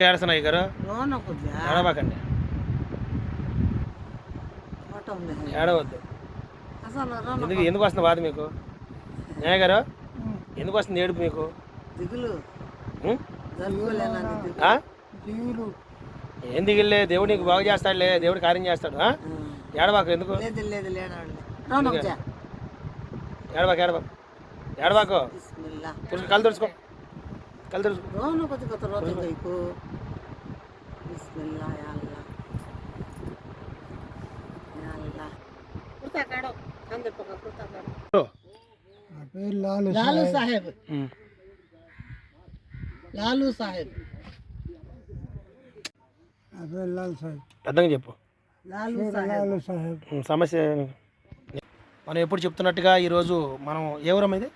ఏడుస్తున్నాయి గారు? ఏడవకండి. ఏడవద్దు. ఎందుకు ఎందుకు వస్తుంది బాధ మీకు? న్యాయ గారు? ఎందుకు వస్తుంది ఏడుపు మీకు? ఏం దిగిలే? దేవుడు నీకు బాగు చేస్తాడులే. దేవుడు కార్యం చేస్తాడు. ఆ? ఏడబాకు ఎందుకు? ఏడబాకు బిస్మిల్లా. తుడుచుకో కళ్ళు తుడుచుకో. తుడుచుకో రోన కొద్దిగా తర్వాత కైకు బిస్మిల్లా యా అల్లా యా అల్లా కుర్తా కాడో అందరి పక్క కుర్తా కాడో. నా పేరు లాలు లాలు సాహెబ్. లాలు సాహెబ్. నా పేరు లాల్ సాహెబ్. పెద్దగా చెప్పు. లాలు సాహెబ్. లాలు సాహెబ్. ఉం, సమస్య మనం ఎప్పుడు చెప్తున్నట్టుగా ఈరోజు మనం ఏ ఊరం ఇది?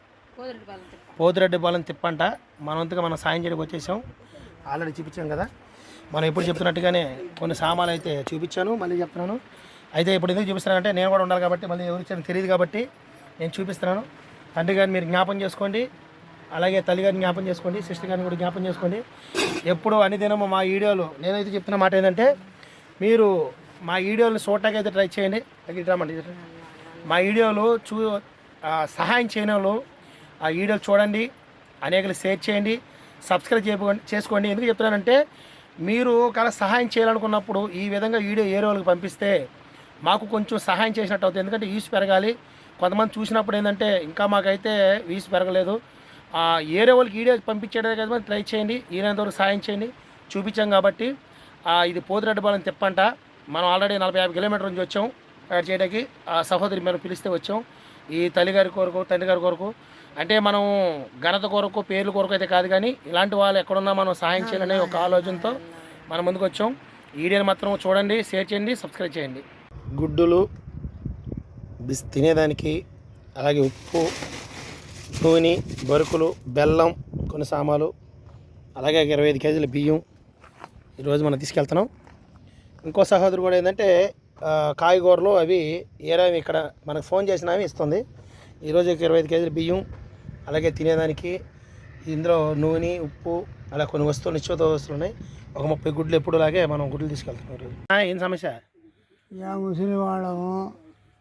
పోతిరెడ్డి పాలెం తిప్పంట. మనవంతుగా మనం సాయం చేయడానికి వచ్చేసాం. ఆల్రెడీ చూపించాం కదా. మనం ఎప్పుడు చెప్తున్నట్టుగానే కొన్ని సామాన్లు అయితే చూపించాను మళ్ళీ చెప్తున్నాను. అయితే ఇప్పుడు ఎందుకు చూపిస్తున్నానంటే నేను కూడా ఉండాలి కాబట్టి మళ్ళీ ఎవరు తెలియదు కాబట్టి నేను చూపిస్తున్నాను. తండ్రి గారిని మీరు జ్ఞాపం చేసుకోండి. అలాగే తల్లి గారిని జ్ఞాపం చేసుకోండి. సిస్టర్ గారిని కూడా జ్ఞాపం చేసుకోండి. ఎప్పుడు అన్ని దినము మా వీడియోలు నేనైతే చెప్తున్న మాట ఏంటంటే మీరు మా వీడియోలు చూడటానికి అయితే ట్రై చేయండి. దగ్గరికి మా వీడియోలు చూ సహాయం చేయని వాళ్ళు ఆ వీడియోలు చూడండి అనేకలు షేర్ చేయండి సబ్స్క్రైబ్ చేసుకోండి చేసుకోండి. ఎందుకు చెప్తున్నానంటే మీరు కల సహాయం చేయాలనుకున్నప్పుడు ఈ విధంగా వీడియో ఏ వాళ్ళకి పంపిస్తే మాకు కొంచెం సహాయం చేసినట్టు అవుతుంది. ఎందుకంటే వ్యూస్ పెరగాలి. కొంతమంది చూసినప్పుడు ఏంటంటే ఇంకా మాకైతే వ్యూస్ పెరగలేదు. ఆ, ఏరే వాళ్ళకి వీడియో పంపించేదే కదా ట్రై చేయండి. ఈయనంతవరకు సహాయం చేయండి. చూపించాం కాబట్టి ఇది ఇది పోతిరెడ్డిపాలెం తిప్పంట. మనం ఆల్రెడీ నలభై యాభై కిలోమీటర్ నుంచి వచ్చాం. అక్కడ చేయడానికి ఆ సహోదరి మనం పిలిస్తే వచ్చాం. ఈ తల్లి గారి కొరకు తండ్రి గారి కొరకు అంటే మనం ఘనత కొరకు పేర్ల కొరకు అయితే కాదు కానీ ఇలాంటి వాళ్ళు ఎక్కడున్నా మనం సహాయం చేయాలనే ఒక ఆలోచనతో మనం ముందుకు వచ్చాం. వీడియోని మాత్రం చూడండి షేర్ చేయండి సబ్స్క్రైబ్ చేయండి. గుడ్డులు బిస్ తినేదానికి అలాగే ఉప్పు నూనె బరుకులు బెల్లం కొన్ని సామాలు అలాగే ఇరవై ఐదు కేజీల బియ్యం ఈరోజు మనం తీసుకెళ్తున్నాం. ఇంకో సహోదరు కూడా ఏంటంటే కాయగూరలు అవి ఏరామి ఇక్కడ మనకు ఫోన్ చేసినవి ఇస్తుంది. ఈరోజు ఇరవై ఐదు కేజీల బియ్యం అలాగే తినేదానికి ఇందులో నూనె ఉప్పు అలా కొన్ని వస్తువులు నిశ్చిత వస్తువులు ఉన్నాయి. ఒక ముప్పై గుడ్లు ఎప్పుడులాగే మనం గుడ్లు తీసుకెళ్తున్నాం ఈరోజు. ఆ, ఏం సమస్య? యా ముసలి వాళ్ళము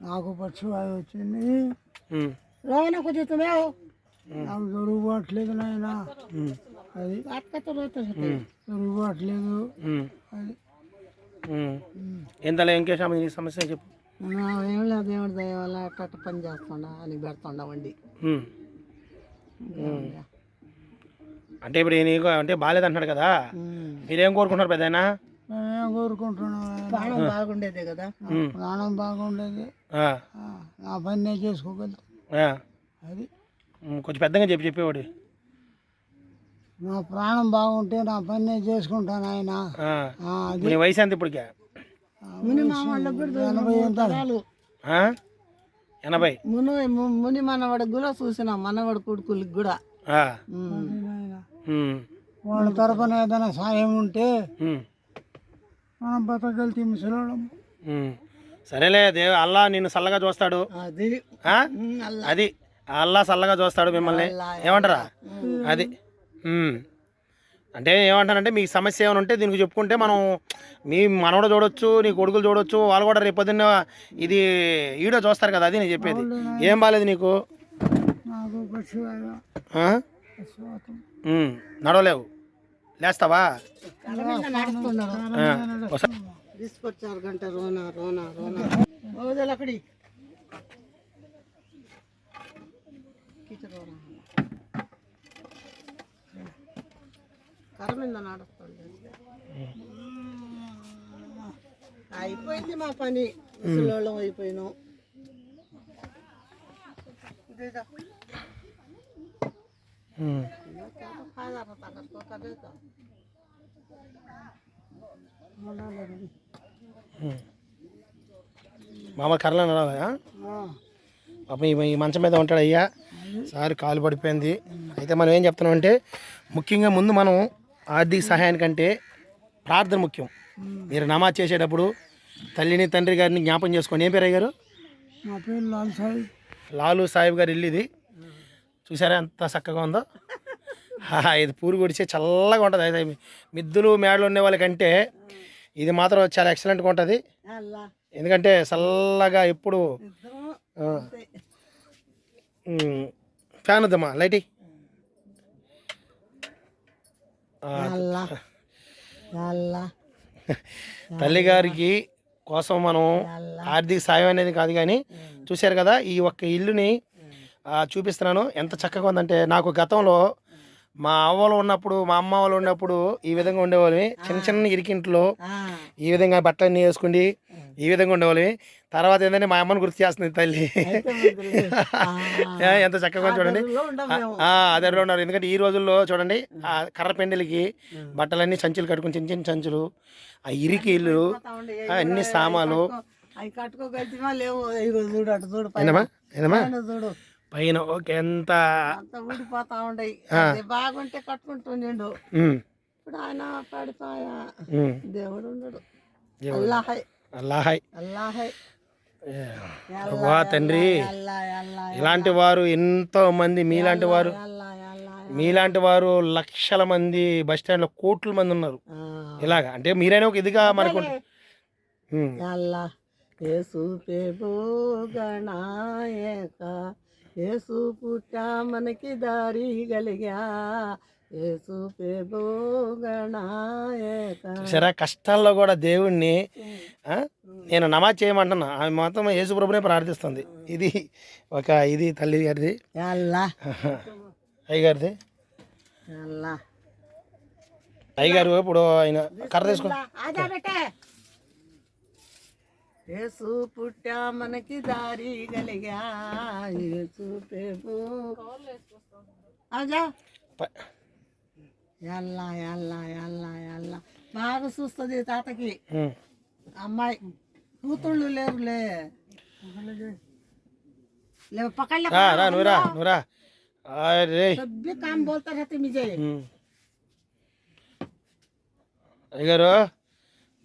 నాకు పక్షవాయు వచ్చింది. కొద్దిగా తుమ్మావు నాకు దొరుకుబాట్లేదు నాయన. అది దొరుకుబాట్లేదు. అది. ఎంతలో ఇంకే సమస్య చెప్పు? ఏం లేదు దేవుడి దయ వల్ల అట్ట పని చేస్తుండా అని పెడుతుండా వండి. అంటే ఇప్పుడు నీకు అంటే బాగాలేదు అంటున్నాడు కదా మీరేం కోరుకుంటున్నారు పెద్దయినా? మేమేం కోరుకుంటున్నాం? ప్రాణం బాగుండేదే కదా? ప్రాణం బాగుండేది. నా పని నేను చేసుకోగలుగుతా. ఆ. అది. కొంచెం పెద్దగా చెప్పి చెప్పేవాడు. నా ప్రాణం బాగుంటే నా పని నేను చేసుకుంటాను ఆయన వయసు ఎంత ఇప్పటికే? ఎనభై ఆ? ఎనభై. ముని ము- ముని మనవాడికి కూడా చూసిన మనవాడి కొడుకులకి కూడా. వాళ్ళ తరపున ఏదైనా సాయం ఉంటే మనం బతకగలితే. సరేలే దేవ అల్లా నిన్ను చల్లగా చూస్తాడు. అది. అల్లా. అది. అల్లా చల్లగా చూస్తాడు మిమ్మల్ని. ఏమంటారా? అది. అంటే ఏమంటానంటే మీకు సమస్య ఏమైనా ఉంటే దీనికి చెప్పుకుంటే మనం మీ మనవడు చూడొచ్చు నీ కొడుకులు చూడొచ్చు వాళ్ళు కూడా రేపు పొద్దున్న ఇది ఈడో చూస్తారు కదా అది నేను చెప్పేది. ఏం బాగాలేదు నీకు? నడవలేవు. లేస్తావా? ఒకసారి మీద నడుస్తుంది అయిపోయింది మా పని. ముసలోళ్ళం అయిపోయినాం. మామ కర్రలో నడవా? పాపం ఈ ఈ మంచం మీద ఉంటాడు అయ్యా. సారి కాలు పడిపోయింది. అయితే మనం ఏం చెప్తున్నాం అంటే ముఖ్యంగా ముందు మనం ఆర్థిక సహాయానికంటే ప్రార్థన ముఖ్యం. మీరు నమాజ్ చేసేటప్పుడు తల్లిని తండ్రి గారిని జ్ఞాపం చేసుకోండి ఏం పేరు అయ్యారు నా పేరు లాల్ సాహిబ్ గారి ఇల్లు ఇది. చూసారా ఎంత చక్కగా ఉందో? ఇది పూరు గుడిసే చల్లగా ఉంటుంది. అయితే మిద్దులు మేడలు ఉండే వాళ్ళకంటే ఇది మాత్రం చాలా ఎక్సలెంట్గా ఉంటుంది. ఎందుకంటే చల్లగా ఎప్పుడు ఫ్యాన్ వద్దమ్మా లైట్ ఇయ్యి. ఆ, అల్లా అల్లా తల్లిగారికి కోసం మనం ఆర్థిక సాయం అనేది కాదు కానీ చూశారు కదా ఈ ఒక్క ఇల్లుని చూపిస్తున్నాను. ఎంత చక్కగా ఉందంటే నాకు గతంలో మా అవ్వలు ఉన్నప్పుడు మా అమ్మ వాళ్ళు ఉన్నప్పుడు ఈ విధంగా ఉండేవాళ్ళమి. చిన్న చిన్న ఇరికింట్లో ఈ విధంగా బట్టలన్నీ వేసుకుండి ఈ విధంగా ఉండేవాళ్ళమి తర్వాత ఏంటంటే మా అమ్మని గుర్తు చేస్తుంది తల్లి. ఎంత చక్కగా చూడండి. అదే ఉన్నారు. ఎందుకంటే ఈ రోజుల్లో చూడండి ఆ కర్ర పెండెలకి బట్టలన్నీ సంచులు కట్టుకుని చిన్న చిన్న సంచులు ఆ ఇరికి ఇల్లు పోతా ఉండే. ఆ, అన్ని సామాలు పైన. ఓకే ఎంత? అంత ఊడిపోతా ఉండయి బాగుంటే కట్టుకుంటుండేడు. ఇప్పుడు ఆయన పడిపోయా. దేవుడు ఉండడు. దేవుడు. అల్లాహై. వా తండ్రి. ఇలాంటి వారు ఎంతో మంది మీలాంటి వారు మీలాంటి వారు లక్షల మంది బస్ స్టాండ్లో కోట్ల మంది ఉన్నారు. ఇలాగా. అంటే మీరైనా ఒక ఇదిగా మనకు యేసు పుట్టా మనకి దారి కలిగా. చూసారా కష్టాల్లో కూడా దేవుణ్ణి నేను నమాజ్ చేయమంటున్నా. ఆమె మాత్రం యేసుప్రభునే ప్రార్థిస్తుంది. ఇది ఒక ఇది తల్లి గారిది. అల్లా అయ్యగారిది. అయ్యగారు ఇప్పుడు ఆయన కర్ర తీసుకో యేసు పుట్టా మనకి దారి కలిగా. యేసు ఎల్లా ఎల్లా ఎల్లా ఎల్లా బాగా చూస్తుంది తాతకి ఉమ్. అమ్మాయి కూతుళ్ళు లేరులే ले पकड़ ले రా రా నువ్వు రా నువ్వు రా అరే सभी काम बोलता रहते मुझे ఉమ్. అయ్యగారు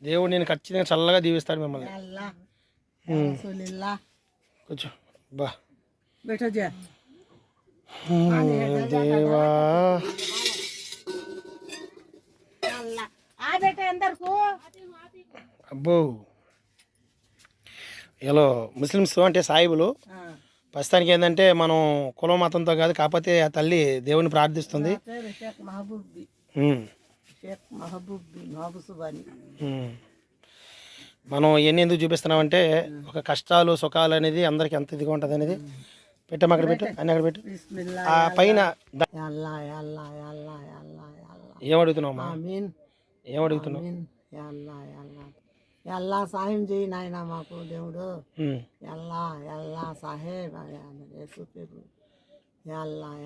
దేవుడు నేను ఖచ్చితంగా చల్లగా దీవిస్తాడు మిమ్మల్ని अल्लाह ఉమ్. रसूलुल्लाह కూర్చో బా बैठो जा దేవా అబ్బో. వీళ్ళు ముస్లిమ్స్ అంటే సాయిబులు. ప్రస్తుతానికి ఏంటంటే మనం కుల మతంతో కాదు కాకపోతే ఆ తల్లి దేవుని ప్రార్థిస్తుంది. మనం ఇవన్నీ ఎందుకు చూపిస్తున్నామంటే ఒక కష్టాలు సుఖాలు అనేది అందరికి ఎంత ఇదిగా ఉంటుంది అనేది. పెట్టాము అక్కడ పెట్టు అన్ని అక్కడ పెట్టు. ఆ పైన ఏమడుగుతున్నావు ఎల్లా సాయం చేయి నాయన మాకు దేవుడు. ఎల్లా ఎల్లా సాహేబ్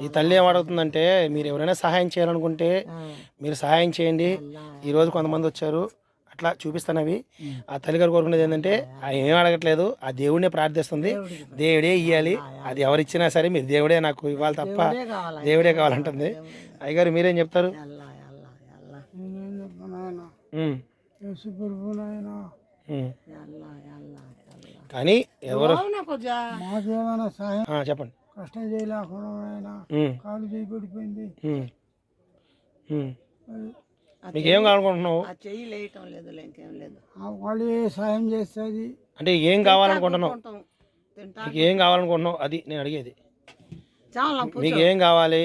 ఈ తల్లి ఏమడుగుతుందంటే మీరు ఎవరైనా సహాయం చేయాలనుకుంటే మీరు సహాయం చేయండి. ఈరోజు కొంతమంది వచ్చారు. అట్లా చూపిస్తాను అవి ఆ తల్లిగారు కోరుకునేది ఏంటంటే ఏం అడగట్లేదు ఆ దేవుడినే ప్రార్థిస్తుంది. దేవుడే ఇవ్వాలి అది ఎవరిచ్చినా సరే మీరు దేవుడే నాకు ఇవ్వాలి తప్ప దేవుడే కావాలంటుంది. అయ్యగారు మీరేం చెప్తారు? ఆయన ఉమ్, యేసు ప్రభు నాయన. కానీ ఎవరు? మాకేమైనా సహాయం? ఆ, చెప్పండి. కష్టం చేయలేకుండా ఆయన కాలు చేయి పడిపోయింది. మీకు ఏం కావాలనుకుంటున్నావు? ఆ చెయ్యి లేయటం లేదు ఇంకేం లేదు. ఆ వాళ్ళు సాయం చేస్తుంది? అంటే ఏం కావాలనుకుంటున్నావు? మీకు ఏం కావాలనుకుంటున్నావు? అది నేను అడిగేది. చాలా మీకు ఏం కావాలి?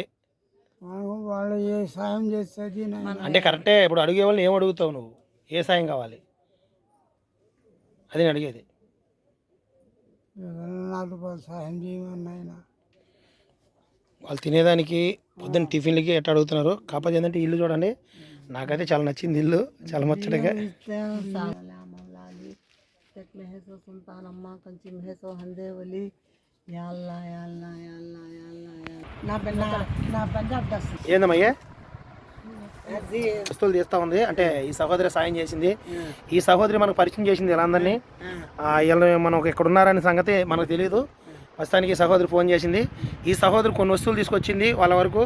మనకు వాళ్ళు ఏ సాయం చేస్తుంది అంటే కరెక్టే ఇప్పుడు అడిగే వాళ్ళని ఏం అడుగుతావు నువ్వు? ఏ సాయం కావాలి? అది నేను అడిగేది. సాయం చేయమని ఆయన వాళ్ళు తినేదానికి పొద్దున్న టిఫిన్లకి ఎట్లా అడుగుతున్నారు? కాకపోతే ఏంటంటే ఇల్లు చూడండి నాకైతే చాలా నచ్చింది ఇల్లు చాలా ముచ్చటగా. మౌలాలి చెక్ మెహసో సుల్తానమ్మ కొంచెం మెహసో హందేవలి ఏందమ్మయ్యా వస్తువులు తీస్తూ ఉంది. అంటే ఈ సహోదరి సాయం చేసింది. ఈ సహోదరి మనకు పరిచయం చేసింది వీళ్ళందరినీ ఆ, వీళ్ళు మనం ఇక్కడ ఉన్నారనే సంగతి మనకు తెలియదు ప్రస్తుతానికి ఈ సహోదరి ఫోన్ చేసింది. ఈ సహోదరి కొన్ని వస్తువులు తీసుకొచ్చింది వాళ్ళ వరకు.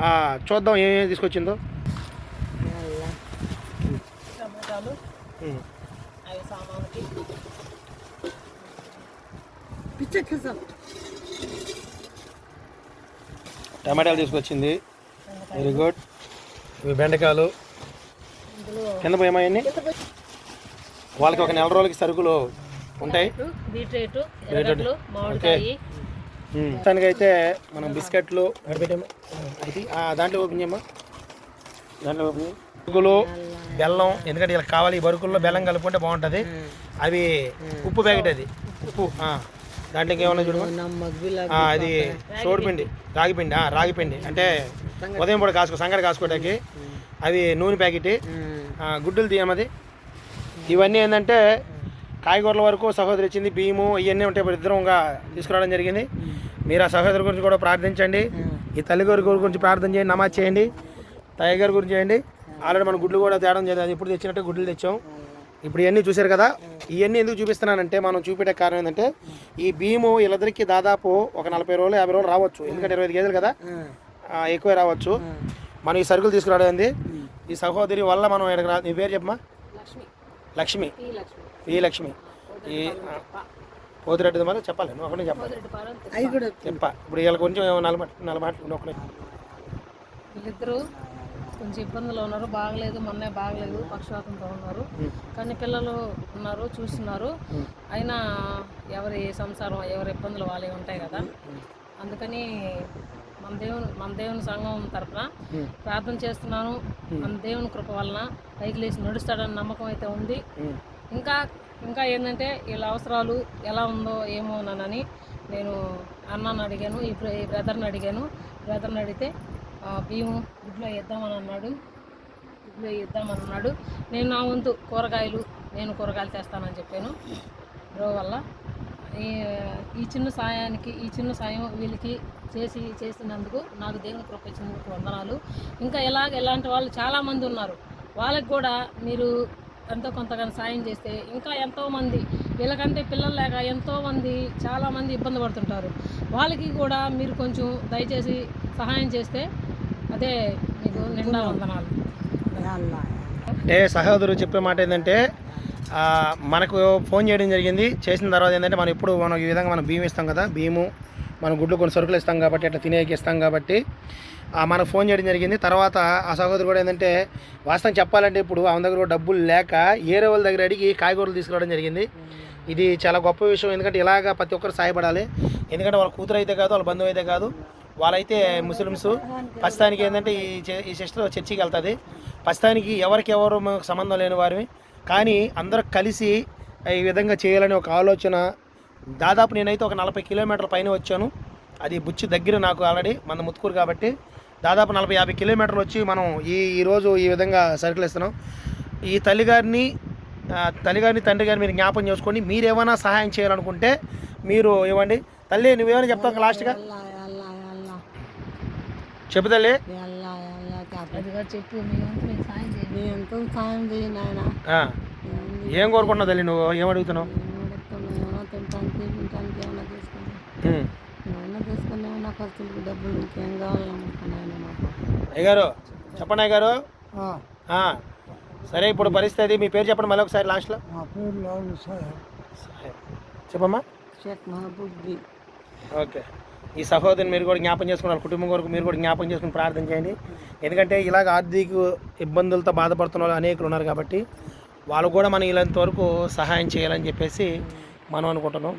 ఆ, చూద్దాం ఏమేమి తీసుకొచ్చిందో. యా అల్లా టమాటాలు తీసుకొచ్చింది. వెరీ గుడ్ ఇవి బెండకాయలు. కింద పోయేమాయన్ని వాళ్ళకి ఒక నెల రోజులకి సరుకులు ఉంటాయి. మొత్తానికి అయితే మనం బిస్కెట్లు దాంట్లో ఓపెన్ చేయమ్మా. దాంట్లో ఓపెన్. బరుకులు బెల్లం. ఎందుకంటే ఇలా కావాలి ఈ బరుకుల్లో బెల్లం కలుపుకుంటే బాగుంటుంది. అవి ఉప్పు ప్యాకెట్ అది. ఉప్పు. దాంట్లోకి ఏమన్నా చూడు అది సోడిపిండి రాగిపిండి రాగిపిండి. అంటే ఉదయం పూట కాసుకో సంగటి కాసుకోవడానికి అవి నూనె ప్యాకెట్ గుడ్డులు తీయమది ఇవన్నీ ఏంటంటే కాయగూరల వరకు సహోదరి ఇచ్చింది బియ్యము ఇవన్నీ ఉంటాయి ఇప్పుడు ఇద్దరంగా తీసుకురావడం జరిగింది. మీరు ఆ సహోదరి గురించి కూడా ప్రార్థించండి. ఈ తల్లి గారి గురించి ప్రార్థన చేయండి నమాజ్ చేయండి తయ్య గారి గురించి చేయండి. ఆల్రెడీ మన గుడ్లు కూడా తేడం చేయలేదు అది ఇప్పుడు తెచ్చినట్టు గుడ్లు తెచ్చాం. ఇప్పుడు ఇవన్నీ చూశారు కదా? ఇవన్నీ ఎందుకు చూపిస్తున్నానంటే మనం చూపెట్టే కారణం ఏంటంటే ఈ బియ్యము వీళ్ళిద్దరికి దాదాపు ఒక నలభై రోజులు యాభై రోజులు రావచ్చు. ఎందుకంటే ఇరవై ఐదు గేదెలు కదా? ఆ, ఎక్కువే రావచ్చు. మనం ఈ సరుకులు తీసుకురావడం ఈ సహోదరి వల్ల మనం ఇక్కడికి రా నీ పేరు చెప్పమా లక్ష్మి. ఈ లక్ష్మి. ఈ లక్ష్మి. ఈ పోతిరెడ్డి మరి చెప్పాలి. నువ్వు ఒకటే చెప్పాలి. చెప్ప. ఇప్పుడు వీళ్ళకి కొంచెం నలభై నలభై మాటలు ఒకటే వీళ్ళిద్దరూ కొంచెం ఇబ్బందులు ఉన్నారు. బాగలేదు మొన్నే బాగలేదు పక్షవాతంతో ఉన్నారు. కానీ పిల్లలు ఉన్నారు చూస్తున్నారు. అయినా ఎవరి సంసారం ఎవరి ఇబ్బందులు వాళ్ళే ఉంటాయి కదా. అందుకని మన దేవుని మన దేవుని సంఘం తరపున ప్రార్థన చేస్తున్నాను. మన దేవుని కృప వలన పైకి లేచి నడుస్తాడని నమ్మకం అయితే ఉంది. ఇంకా ఇంకా ఏంటంటే వీళ్ళ అవసరాలు ఎలా ఉందో ఏమోనని నేను అన్నని అడిగాను. ఈ బ్ర- ఈ బ్రదర్ని అడిగాను. బ్రదర్ని అడిగితే బియ్యం గుడ్లో ఇద్దామని అన్నాడు. గుడ్లో ఇద్దామని అన్నాడు. నేను నా వంతు కూరగాయలు నేను కూరగాయలు తెస్తానని చెప్పాను. బ్రో వల్ల ఈ ఈ చిన్న సాయానికి ఈ చిన్న సాయం వీళ్ళకి చేసి చేసినందుకు నాకు దేవుని కృప ఇచ్చినందుకు వందనాలు. ఇంకా ఎలాగ ఎలాంటి వాళ్ళు చాలామంది ఉన్నారు. వాళ్ళకి కూడా మీరు ఎంతో కొంతగానో సాయం చేస్తే ఇంకా ఎంతోమంది వీళ్ళకంటే పిల్లలు లేక ఎంతోమంది చాలామంది ఇబ్బంది పడుతుంటారు. వాళ్ళకి కూడా మీరు కొంచెం దయచేసి సహాయం చేస్తే అదే మీకు నిండా వందనాలు. అంటే సహోదరు చెప్పే మాట ఏంటంటే మనకు ఫోన్ చేయడం జరిగింది. చేసిన తర్వాత ఏంటంటే మనం ఇప్పుడు మనం ఈ విధంగా మనం బియ్యం ఇస్తాం కదా బియ్యము మనం గుడ్లు కొన్ని సరుకులు ఇస్తాం కాబట్టి అట్లా తినేకి ఇస్తాం కాబట్టి మనకు ఫోన్ చేయడం జరిగింది. తర్వాత ఆ సహోదరు కూడా ఏంటంటే వాస్తవం చెప్పాలంటే ఇప్పుడు ఆమె దగ్గర కూడా డబ్బులు లేక ఏరే వాళ్ళ దగ్గర అడిగి కాయగూరలు తీసుకురావడం జరిగింది. ఇది చాలా గొప్ప విషయం. ఎందుకంటే ఇలాగ ప్రతి ఒక్కరు సాయపడాలి ఎందుకంటే వాళ్ళ కూతురు అయితే కాదు వాళ్ళ బంధువు అయితే కాదు. వాళ్ళైతే ముస్లిమ్స్. ప్రస్తుతానికి ఏంటంటే ఈ ఈ సిస్టర్ చర్చికి వెళ్తుంది. ప్రస్తుతానికి ఎవరికెవరు సంబంధం లేని వారివి. కానీ అందరూ కలిసి ఈ విధంగా చేయాలని ఒక ఆలోచన. దాదాపు నేనైతే ఒక నలభై కిలోమీటర్ల పైన వచ్చాను. అది బుచ్చి దగ్గర నాకు ఆల్రెడీ మన ముత్తుకూరు కాబట్టి దాదాపు నలభై యాభై కిలోమీటర్లు వచ్చి మనం ఈ ఈరోజు ఈ విధంగా సరుకులు ఇస్తున్నాం ఈ తల్లిగారిని తల్లిగారిని తండ్రి గారిని మీరు జ్ఞాపం చేసుకోండి. మీరు ఏమైనా సహాయం చేయాలనుకుంటే మీరు ఇవ్వండి. తల్లి నువ్వేమైనా చెప్తావు లాస్ట్గా? ఆ, ఏం కోరుకుంటున్నావు తల్లి నువ్వు? ఏం అడుగుతున్నావు? అయ్యగారు చెప్పండి అయ్యగారు. ఆ, ఆ, సరే ఇప్పుడు పరిస్థితి మీ పేరు చెప్పండి మళ్ళీ ఒకసారి లాస్ట్లో. చెప్పమ్మా. ఓకే. ఈ సహోదరిని మీరు కూడా జ్ఞాపం చేసుకుని వాళ్ళ కుటుంబం కొరకు మీరు కూడా జ్ఞాపం చేసుకుని ప్రార్థన చేయండి. ఎందుకంటే ఇలాగ ఆర్థిక ఇబ్బందులతో బాధపడుతున్న వాళ్ళు అనేకులు ఉన్నారు కాబట్టి వాళ్ళు కూడా మనం ఇలాంటి వరకు సహాయం చేయాలని చెప్పేసి మనం అనుకుంటున్నాం.